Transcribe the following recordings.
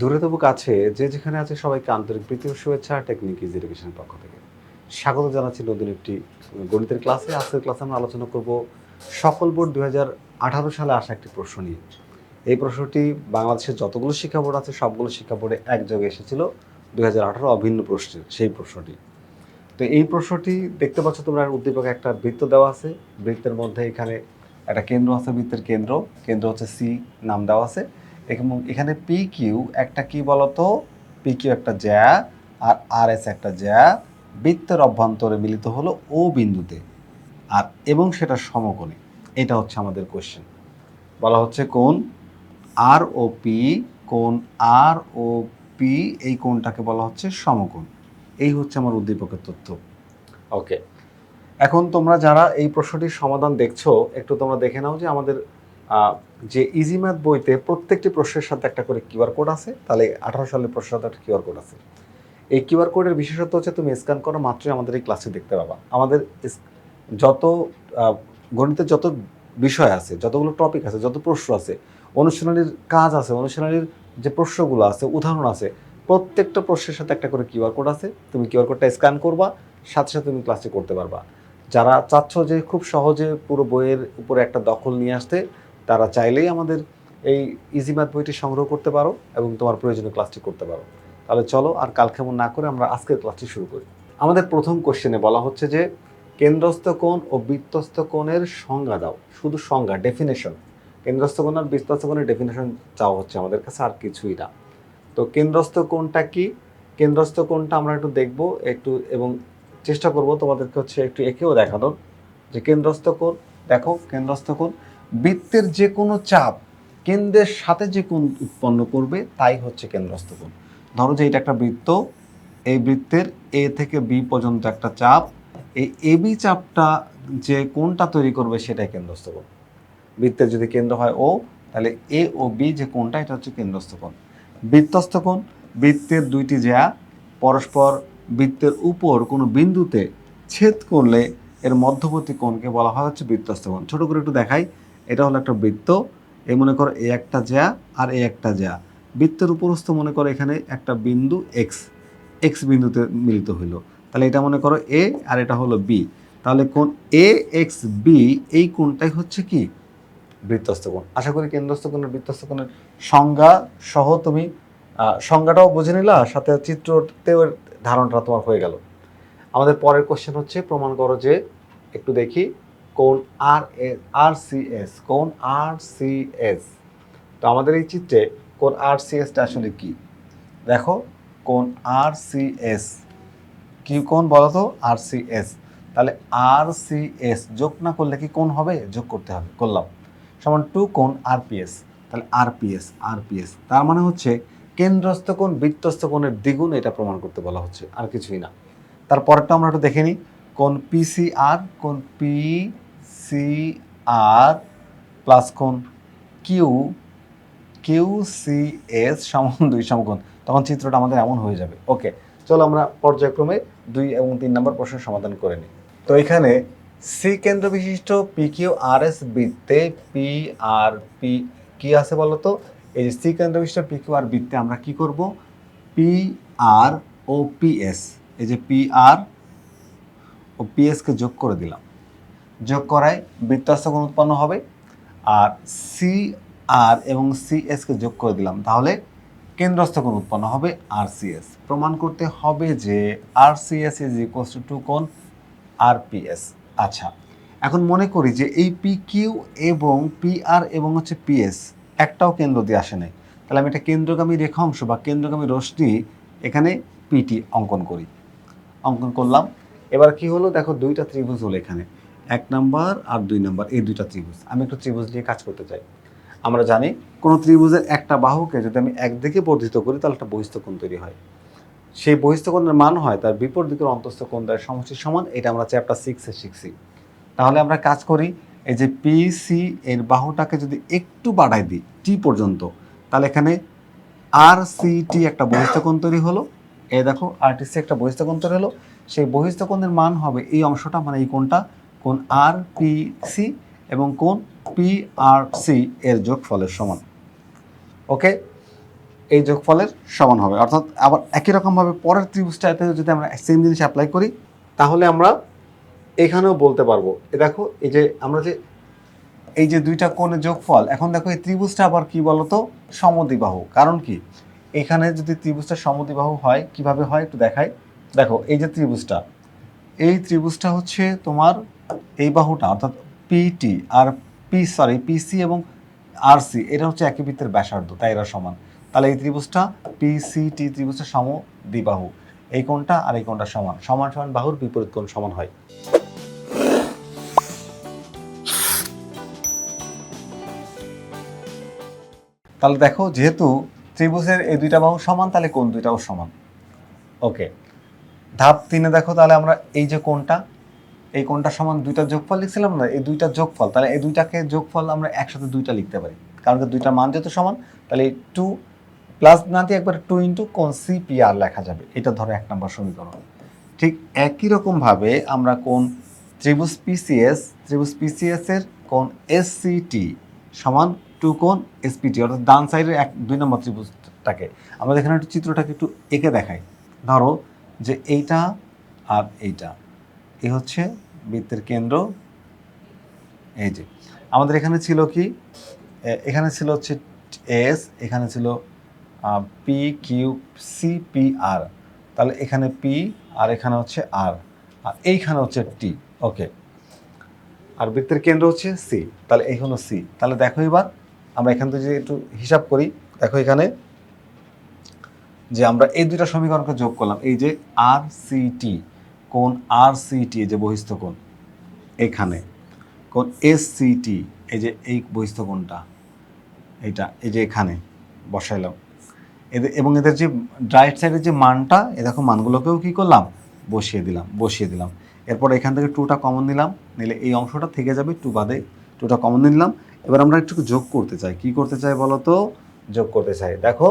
দূরে তবু কাছে, যে যেখানে আছে সবাইকে আন্তরিক প্রীতি শুভেচ্ছা, টেকনিক ইজ এডুকেশনের পক্ষ থেকে। স্বাগত জানাচ্ছি নতুন একটি গণিতের ক্লাসে। আজকের ক্লাসে আমরা আলোচনা করব সকল বোর্ড দু আঠারো সালে আসা একটি প্রশ্ন নিয়ে। এই প্রশ্নটি বাংলাদেশের যতগুলো শিক্ষা বোর্ড আছে, সবগুলো শিক্ষা বোর্ডে একযোগে এসেছিল দু হাজার আঠারো অভিন্ন প্রশ্নের, সেই প্রশ্নটি। তো এই প্রশ্নটি দেখতে পাচ্ছ তোমরা, উদ্দীপকে একটা বৃত্ত দেওয়া আছে। বৃত্তের মধ্যে এখানে একটা কেন্দ্র আছে, বৃত্তের কেন্দ্র। কেন্দ্র হচ্ছে সি, নাম দেওয়া আছে। এবং এখানে পি কিউ একটা কি বলতো? পি কিউ একটা জ্যা আর আর এস একটা জ্যা। বৃত্তের অভ্যন্তরে মিলিত হলো ও বিন্দুতে। আর এবং সেটা সমকোণে। এটা হচ্ছে আমাদের কোশ্চেন বলা হচ্ছে কোন আর ও পি কোন আর ও পি এই কোণটাকে বলা হচ্ছে সমকোণ। এই হচ্ছে আমার উদ্দীপকের তথ্য। ওকে এখন তোমরা যারা এই প্রশ্নটির সমাধান দেখছ একটু তোমরা দেখে নাও যে আমাদের যে ইজি ম্যাথ বইতে প্রত্যেকটি প্রশ্নের সাথে একটা করে কিউআর কোড আছে, তাহলে আঠারো সালের প্রশ্নের সাথে একটা কিউআর কোড আছে। এই কিউআর কোডের বিশেষত্ব হচ্ছে তুমি স্ক্যান করো, মাত্রই আমাদের এই ক্লাসে দেখতে পাবা। আমাদের যত গণিতের যত বিষয় আছে, যতগুলো টপিক আছে, যত প্রশ্ন আছে, অনুশীলনীর কাজ আছে, অনুশীলনীর যে প্রশ্নগুলো আছে, উদাহরণ আছে, প্রত্যেকটা প্রশ্নের সাথে একটা করে কিউআর কোড আছে। তুমি কিউআর কোডটা স্ক্যান করবা, সাথে সাথে তুমি ক্লাসটি করতে পারবা। যারা চাচ্ছ যে খুব সহজে পুরো বইয়ের উপরে একটা দখল নিয়ে আসতে তারা চাইলেই আমাদের এই ইজি ম্যাথ বইটি সংগ্রহ করতে পারো এবং তোমার প্রয়োজনীয় ক্লাসটি করতে পারো। তাহলে চলো আর কালক্ষেমন না করে আমরা আজকের ক্লাসটি শুরু করি। আমাদের প্রথম কোশ্চেনে বলা হচ্ছে যে, কেন্দ্রস্থ কোণ ও বৃত্তস্থ কোণের সংজ্ঞা দাও। শুধু সংজ্ঞা ডেফিনেশন কেন্দ্রস্থ কোণ আর বৃত্তস্থ কোণের ডেফিনেশন চাওয়া হচ্ছে আমাদের কাছে, আর কিছুই না। তো কেন্দ্রস্থ কোণটা কি? কেন্দ্রস্থ কোণটা আমরা একটু দেখব, একটু এবং চেষ্টা করব তোমাদেরকে হচ্ছে একটু একেও দেখানোর। যে কেন্দ্রস্থ কোণ, দেখো, কেন্দ্রস্থ কোণ। বৃত্তের যে কোনো চাপ কেন্দ্রের সাথে যে কোণ উৎপন্ন করবে, তাই হচ্ছে কেন্দ্রস্থ কোণ। ধরো যে এটা একটা বৃত্ত, এই বৃত্তের এ থেকে বি পর্যন্ত একটা চাপ, এই এ বি চাপটা যে কোণটা তৈরি করবে সেটাই কেন্দ্রস্থ কোণ। বৃত্তের যদি কেন্দ্র হয় ও তাহলে এ ও বি যে কোণটা, এটা হচ্ছে কেন্দ্রস্থ কোণ। বৃত্তস্থ কোণ, বৃত্তের দুইটি জ্যা পরস্পর বৃত্তের উপর কোনো বিন্দুতে ছেদ করলে এর মধ্যবর্তী কোণকে বলা হয় হচ্ছে বৃত্তস্থ কোণ। ছোট করে একটু দেখাই। এটা হলো একটা বৃত্ত। এই মনে করো এ একটা জ্যা আর এ একটা জ্যা বৃত্তের উপরস্থ মনে করো এখানে একটা বিন্দু এক্স এক্স বিন্দুতে মিলিত হইল। তাহলে এটা মনে করো এ আর এটা হলো বি। তাহলে কোন এ এক্স বি এই কোণটাই হচ্ছে কি? বৃত্তস্থ কোণ। আশা করি কেন্দ্রস্থ কোণের বৃত্তস্থ কোণের সংজ্ঞা সহ তুমি সংজ্ঞাটাও বুঝে নিলা, সাথে চিত্রতেও ধারণটা তোমার হয়ে গেল। আমাদের পরের কোশ্চেন হচ্ছে, প্রমাণ করো যে, একটু দেখি। কোন আর আর সি এস, কোন আর সি এস। তো আমাদের এই চিত্রে কোন আর সি এসটা আসলে কি? দেখো, কোন আর সি এস। কি কোন বলো তো? R C S. তাহলে আর সি এস যোগ না করলে কি কোন হবে? যোগ করতে হবে, করলাম। সমান টু কোন আরপিএস তাহলে আরপিএস আরপিএস তার মানে হচ্ছে কেন্দ্রস্থ কোণ, বৃত্তস্থ কোণের দ্বিগুণ এটা প্রমাণ করতে বলা হচ্ছে, আর কিছুই না। তারপরটা আমরা একটু দেখে নিই। কোন পিসিআর কোন পি সি আর প্লাস কোন কিউ কিউ সি এস সমান দুই সমকোণ। তখন চিত্রটা আমাদের এমন হয়ে যাবে। ওকে চলো আমরা পর্যায়ক্রমে দুই এবং তিন নম্বর প্রশ্নের সমাধান করে নিই। তো এখানে সি কেন্দ্র বিশিষ্ট পি কিউ আর এস বৃত্তে পি আর পি কি আছে বলো তো এই যে সি কেন্দ্র বিশিষ্ট পি কিউ আর বৃত্তে আমরা কি করব? P R O P S এই যে পি আর ও পি এসকে যোগ করে দিলাম। যোগ করায় বৃত্তাস্ত কোণ উৎপন্ন হবে। আর সি আর এবং সি এসকে যোগ করে দিলাম, তাহলে কেন্দ্রস্থ কোণ উৎপন্ন হবে আর সি এস প্রমাণ করতে হবে যে R C S is equals to two কোণ আর পি এস আচ্ছা এখন মনে করি যে এই পি কিউ এবং পি আর এবং হচ্ছে পি এস একটাও কেন্দ্র দিয়ে আসে নাই। তাহলে আমি একটা কেন্দ্রগামী রেখাংশ বা কেন্দ্রগামী রশ্মি এখানে পিটি অঙ্কন করি। অঙ্কন করলাম। এবার কি হলো? দেখো দুইটা ত্রিভুজ হলো এখানে। এক নাম্বার আর দুই নাম্বার, এই দুইটা ত্রিভুজ। আমি একটু ত্রিভুজ নিয়ে কাজ করতে চাই। আমরা জানি কোনো ত্রিভুজের একটা বাহুকে যদি আমি একদিকে বর্ধিত করি, তাহলে একটা বহিস্থ কোণ তৈরি হয়। সেই বহিস্থ কোণের মান হয় তার বিপরীত দিকের অন্তস্থ কোণ দ্বারা সমষ্টির সমান, এটা আমরা চ্যাপ্টার সিক্সে শিখছি। তাহলে আমরা কাজ করি, এই যে পি সি এর বাহুটাকে যদি একটু বাড়াই দিই টি পর্যন্ত, তাহলে এখানে আর সি টি একটা বহিস্থ কোণ তৈরি হলো। এ দেখো আর টি সি একটা বহিস্থ কোণ তৈরি হলো। সেই বহিস্থ কোণের মান হবে এই অংশটা মানে এই কোণটা। কোণ আর পি সি এবং কোন পি আর সি এর যোগফলের সমান। ওকে? এই যোগফলের সমান হবে। অর্থাৎ আবার একই রকমভাবে পরের ত্রিভুজটাতে যদি আমরা সেম জিনিস অ্যাপ্লাই করি, তাহলে আমরা এখানেও বলতে পারব। এ দেখো, এই যে আমরা যে এই যে দুইটা কোণের যোগফল, এখন দেখো এই ত্রিভুজটা আবার কি বলতো? সমদ্বিবাহু। কারণ কি? এখানে যদি ত্রিভুজটা সমদ্বিবাহু হয়, কীভাবে হয় একটু দেখাই। দেখো, এই যে ত্রিভুজটা, এই ত্রিভুজটা হচ্ছে তোমার এই বাহুটা, অর্থাৎ পিটি আর পি সরি পিসি এবং আরসি এটা হচ্ছে একই বৃত্তের ব্যাসার্ধ, তাই এরা সমান। তাহলে এই ত্রিভুজটা পিসিটি ত্রিভুজটা সম দ্বিবাহু এই কোণটা আর এই কোণটা সমান। সমান সমান বাহুর বিপরীত কোণ সমান হয়। তাহলে দেখো, যেহেতু ত্রিভুজের এই দুইটা বাহু সমান, তাহলে কোণ দুইটাও সমান। ওকে ধাপ তিনে দেখো, তাহলে আমরা এই যে কোণটা এই কোনটা সমান দুইটা যোগফল লিখছিলাম না? এই দুইটা যোগফল। তাহলে এই দুইটাকে যোগফল আমরা একসাথে দুইটা লিখতে পারি। কারণ দুইটা মান যেহেতু সমান, তাহলে এই টু প্লাস না দিয়ে একবার টু ইন্টু কোন সি পি আর লেখা যাবে। এটা ধরো এক নম্বর সমীকরণ। ঠিক একই রকমভাবে আমরা কোন ত্রিভুজ পিসিএস ত্রিভুজ পিসিএস এর কোণ এসসিটি সমান টু কোণ এসপিটি অর্থাৎ ডান সাইডের এক, দুই নম্বর ত্রিভুজটাকে। আমরা এখানে একটু চিত্রটাকে একটু এঁকে দেখাই। ধরো যে এইটা আর এইটা। এই হচ্ছে বৃত্তের কেন্দ্র। এই যে, আমাদের এখানে ছিল কি? এখানে ছিল হচ্ছে এস এখানে ছিল P Q C P R তাহলে এখানে পি আর এখানে হচ্ছে আর আর এইখানে হচ্ছে টি ওকে আর বৃত্তের কেন্দ্র হচ্ছে সি তাহলে এই হলো সি তাহলে দেখো এবার, আমরা এখান থেকে যদি একটু হিসাব করি, দেখো এখানে যে আমরা এই দুইটা সমীকরণকে যোগ করলাম, এই যে আর সি টি কোন আর সি টি এই যে বহিস্থ কোণ এখানে। কোন এস সি টি এই যে এই বহিস্থ কোণটা এইটা, এই যে এখানে বসাইলাম। এদের এবং এদের যে রাইট সাইডের যে মানটা, এ দেখো মানগুলোকেও কী করলাম? বসিয়ে দিলাম বসিয়ে দিলাম। এরপর এখান থেকে টুটা কমন নিলাম, নিলে এই অংশটা থেকে যাবে টু বাদে টুটা কমন নিলাম। এবার আমরা একটু যোগ করতে চাই। কি করতে চাই বলো তো যোগ করতে চাই। দেখো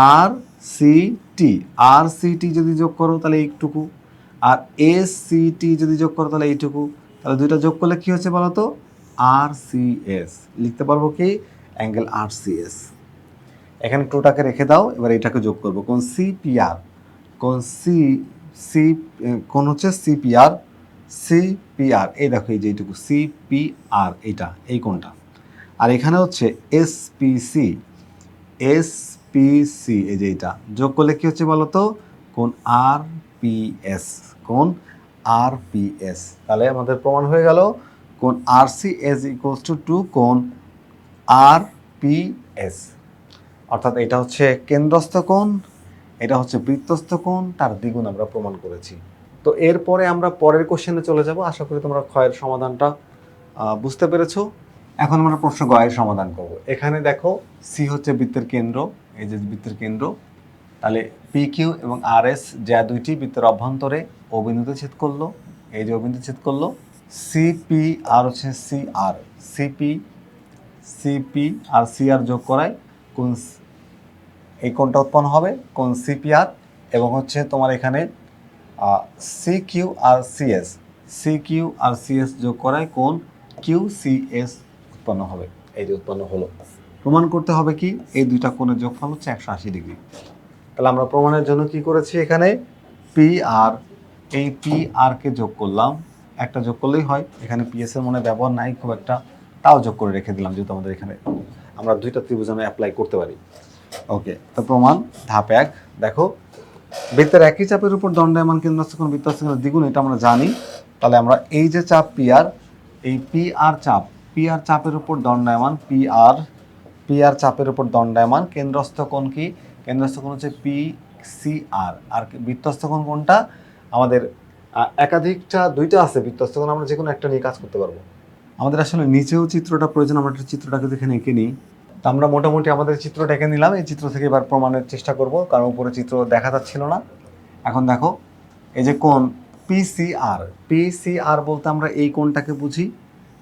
আর সি টি আর সি টি যদি যোগ করো তাহলে এইটুকু আর এস সি টি যদি যোগ করো তাহলে এইটুকু। তাহলে দুইটা যোগ করলে কি হচ্ছে বলো তো? আর সি এস লিখতে পারব কি? অ্যাঙ্গেল আর সি এস এখানে টুটাকে রেখে দাও, এবার এটাকে যোগ করব। কোন সিপিআর কোন সি সি কোন হচ্ছে সিপিআর সিপিআর এই দেখো, এই যে এইটুকু। সিপিআর এইটা, এই কোনটা? আর এখানে হচ্ছে এসপিসি এসপিসি এই যে এইটা। যোগ করলে কি হচ্ছে বলো তো? কোন আর পিএস কোন আর পিএস তাহলে আমাদের প্রমাণ হয়ে গেল কোন R C S equals to two কোন আর পিএস অর্থাৎ এটা হচ্ছে কেন্দ্রস্থ কোণ, এটা হচ্ছে বৃত্তস্থ কোণ, তার দ্বিগুণ আমরা প্রমাণ করেছি। তো এরপরে আমরা পরের কোশ্চেনে চলে যাব, আশা করি তোমরা ক্ষয়ের সমাধানটা বুঝতে পেরেছ। এখন আমরা প্রশ্ন গয়ের সমাধান করব। এখানে দেখো সি হচ্ছে বৃত্তের কেন্দ্র, এই যে বৃত্তের কেন্দ্র তাহলে পি কিউ এবং আর এস যা দুইটি বৃত্তের অভ্যন্তরে ও বিন্দুতে ছেদ করল। এই যে ও বিন্দু ছেদ করল সিপি আর হচ্ছে C R CP CP R C R যোগ করায় কোন এই কোনটা উৎপন্ন হবে কোন সিপিআর এবং হচ্ছে তোমার এখানে C Q R CS C Q R CS যোগ করায় কোন কিউ সিএস উৎপন্ন হবে। এই যে উৎপন্ন হলো। প্রমাণ করতে হবে কি? এই দুইটা কোণের যোগফল হচ্ছে একশো আশি ডিগ্রি। তাহলে আমরা প্রমাণের জন্য কি করেছি এখানে? পি আর এই পি আর কে যোগ করলাম। একটা যোগ করলেই হয়। এখানে পিএস এর মনে ব্যবহার নাই, খুব একটা। তাও যোগ করে রেখে দিলাম যেহেতু আমাদের এখানে। আমরা দুইটা ত্রিভুজ আমরা অ্যাপ্লাই করতে পারি। ওকে তো প্রমাণ, ধাপ এক, দেখো। বৃত্তের একই চাপের উপর দণ্ডায়মান কেন্দ্রস্থ কোণ বৃত্তস্থ কোণের দ্বিগুণ, এটা আমরা জানি। তাহলে আমরা এই যে চাপ পি আর এই পি আর চাপ পি আর চাপের উপর দণ্ডায়মান পি আর পি আর চাপের উপর দণ্ডায়মান কেন্দ্রস্থ কোণ কি? কেন্দ্রস্থ কোণ হচ্ছে পি সি আর আর বৃত্তস্থ কোণ কোনটা আমাদের একাধিকটা, দুইটা আছে বৃত্তস্থ কোণ আমরা যে কোনো একটা নিয়ে কাজ করতে পারব। আমাদের আসলে নিচেও চিত্রটা প্রয়োজন, আমরা একটা চিত্রটাকে এখানে এঁকে নিই তো আমরা মোটামুটি আমাদের চিত্রটা এঁকে নিলাম, এই চিত্র থেকে এবার প্রমাণের চেষ্টা করব, কারণ উপরে চিত্র দেখা যাচ্ছিল না। এখন দেখো, এই যে কোন পিসিআর পিসিআর বলতে আমরা এই কোণটাকে বুঝি।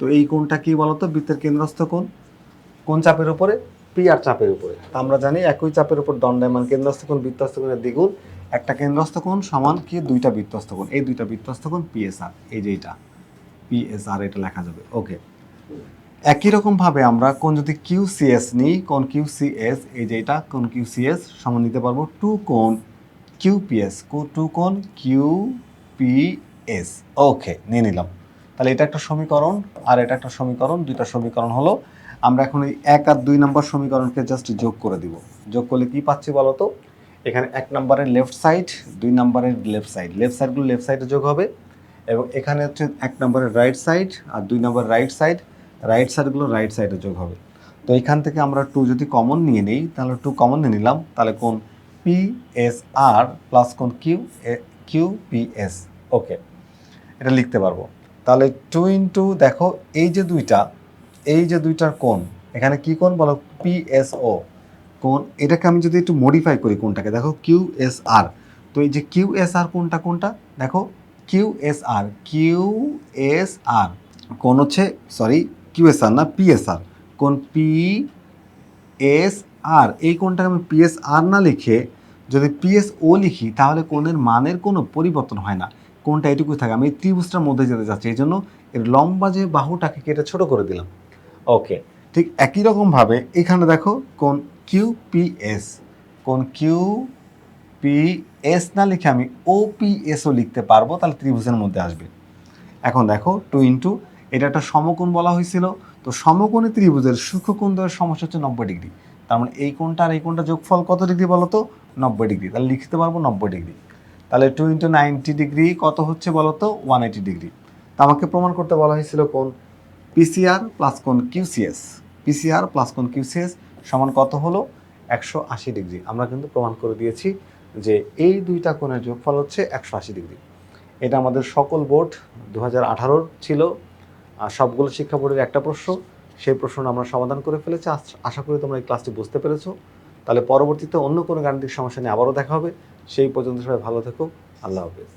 তো এই কোণটা কি বলতো? বৃত্তের কেন্দ্রস্থ কোণ। কোন চাপের উপরে পি আর চাপের উপরে। আমরা জানি একই চাপের উপর দণ্ডায়মান কেন্দ্রস্থ কোণ বৃত্তস্থ কোণের দ্বিগুণ। একটা কেন্দ্রস্থ কোণ সমান কি? দুইটা বৃত্তস্থ কোণ। এই দুইটা বৃত্তস্থ কোণ পিএসআর এই যে এটা পিএসআর এটা লেখা যাবে। ওকে একই রকমভাবে আমরা কোন যদি কিউ সিএস নিই কোন কিউ সিএস এই যে এটা কোন কিউ সিএস সমান নিতে পারব টু কোন কিউ পিএস টু কোন কিউ পিএস ওকে নিয়ে নিলাম। তাহলে এটা একটা সমীকরণ আর এটা একটা সমীকরণ। দুইটা সমীকরণ হলো আমরা এখন ওই এক আর দুই নম্বর সমীকরণকে জাস্ট যোগ করে দিব। যোগ করলে কি পাচ্ছি বলো তো? এখানে এক নম্বরের লেফট সাইড দুই নম্বরের লেফট সাইড লেফট সাইডগুলো লেফট সাইডে যোগ হবে এবং এখানে হচ্ছে এক নম্বরের রাইট সাইড আর দুই নম্বর রাইট সাইড রাইট সাইডগুলো রাইট সাইডে যোগ হবে। তো এখান থেকে আমরা টু যদি কমন নিয়ে নিই, তাহলে টু কমন নিয়ে নিলাম। তাহলে কোন পি এস আর প্লাস কোন Q Q P S okay এটা লিখতে পারব। তাহলে টু ইন্টু দেখো, এই যে দুইটা এই যে দুইটার কোণ, এখানে কি কোণ বলো? পি এস ও কোণ, এটাকে আমি যদি একটু মডিফাই করি কোনটাকে দেখো কিউ এস আর তো এই যে কিউ এস আর কোনটা কোনটা দেখো Q S R Q S R কোন হচ্ছে সরি কিউ এস আর না পি এস আর কোন পি এস আর এই কোনটাকে আমি পি এস আর না লিখে যদি পি এস ও লিখি, তাহলে কোণের মানের কোনো পরিবর্তন হয় না। কোনটা এটুকুই থাকে, আমি এই ত্রিভুজটার মধ্যে যেতে চাচ্ছি, এই জন্য এর লম্বা যে বাহুটাকে কেটে ছোট করে দিলাম। ওকে ঠিক একই রকমভাবে এখানে দেখো কোন কিউ পি এস কোন কিউ পি এস না লিখে আমি ও পি এসও লিখতে পারব, তাহলে ত্রিভুজের মধ্যে আসবে। এখন দেখো টু ইন্টু এটা একটা সমকোণ বলা হয়েছিল, তো সমকোণে ত্রিভুজের সূক্ষ্মকোণ দেওয়ার সমস্যা হচ্ছে নব্বই ডিগ্রি। তার মানে এই কোণটা আর এই কোণটা যোগফল কত ডিগ্রি বলো তো? নব্বই ডিগ্রি। তাহলে লিখতে পারব নব্বই ডিগ্রি। তাহলে টু ইন্টু নাইনটি ডিগ্রি কত হচ্ছে বলো তো? One eighty degree. তা আমাকে প্রমাণ করতে বলা হয়েছিল কোন পিসিআর প্লাস কোন কিউসিএস পিসিআর প্লাস কোন কিউসিএস সমান কত হলো? একশো আশি ডিগ্রি। আমরা কিন্তু প্রমাণ করে দিয়েছি যে এই দুইটা কোণের যোগফল হচ্ছে একশো আশি ডিগ্রি। এটা আমাদের সকল বোর্ড দু হাজার ছিল। আর সবগুলো শিক্ষা বোর্ডের একটা প্রশ্ন। সেই প্রশ্ন আমরা সমাধান করে ফেলেছি। আশা করি তোমরা এই ক্লাসটি বুঝতে পেরেছ। তাহলে পরবর্তীতে অন্য কোনো গাণিতিক সমস্যা নিয়ে আবারও দেখা হবে। সেই পর্যন্ত সবাই ভালো থেকো। আল্লাহ হাফেজ।